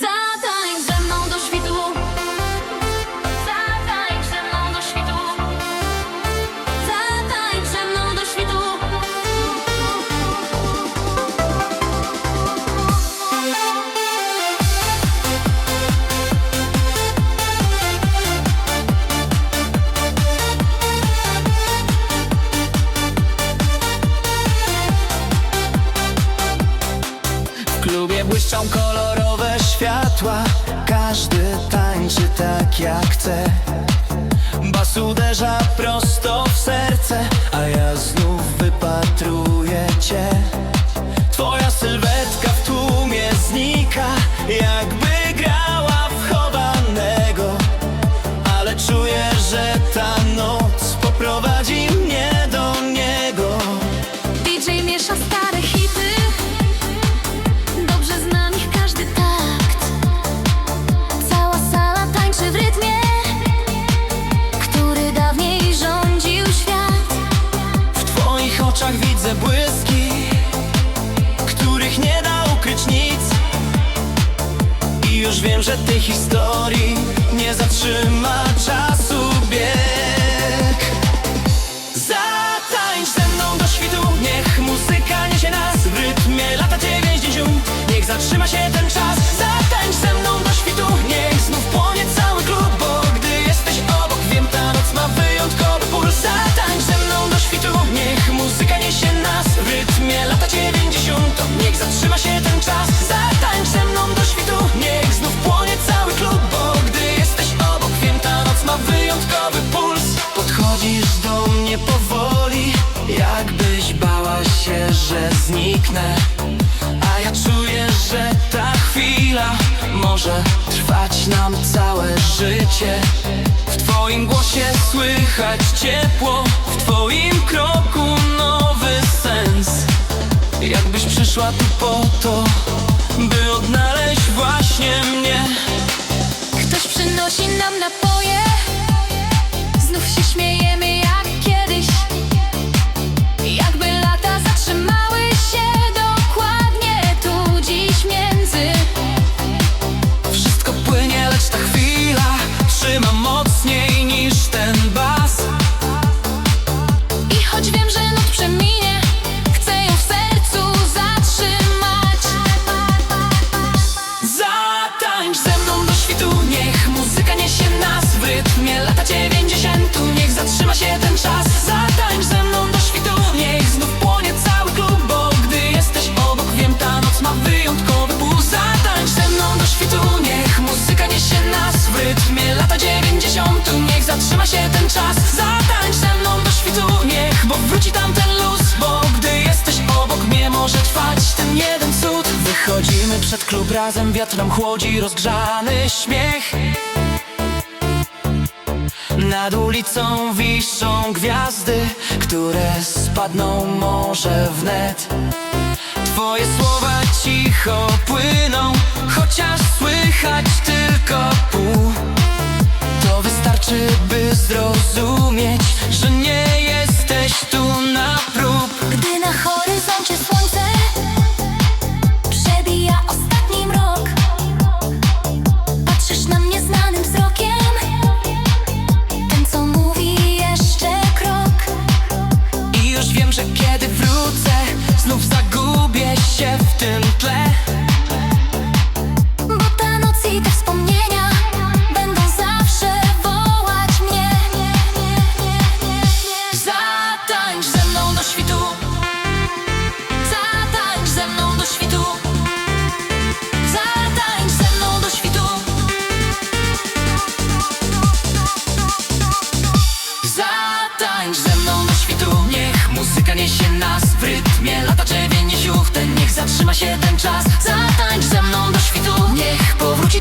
Zatań ze mną do świtu. Zatań ze mną do świtu. Zatań ze mną do świtu. W klubie błyszczą kolorowe światła. Każdy tańczy tak jak chce. Bas uderza prąd. błyski, których nie da ukryć nic. I już wiem, że tej historii nie zatrzyma. się, że zniknę A ja czuję, że ta chwila może trwać nam całe życie W twoim głosie słychać ciepło W twoim kroku nowy sens Jakbyś przyszła tu po to, by odnaleźć właśnie mnie Ktoś przynosi nam napoje. You. do Wychodzimy przed klub razem, wiatr nam chłodzi rozgrzany śmiech. Nad ulicą wiszą gwiazdy, które spadną może wnet. Twoje słowa cicho płyną mną do świtu. Niech muzyka niesie nas w rytmie. Lata dziewięćdziesiąte Niech zatrzyma się ten czas. Zatańcz ze mną do świtu. Niech powróci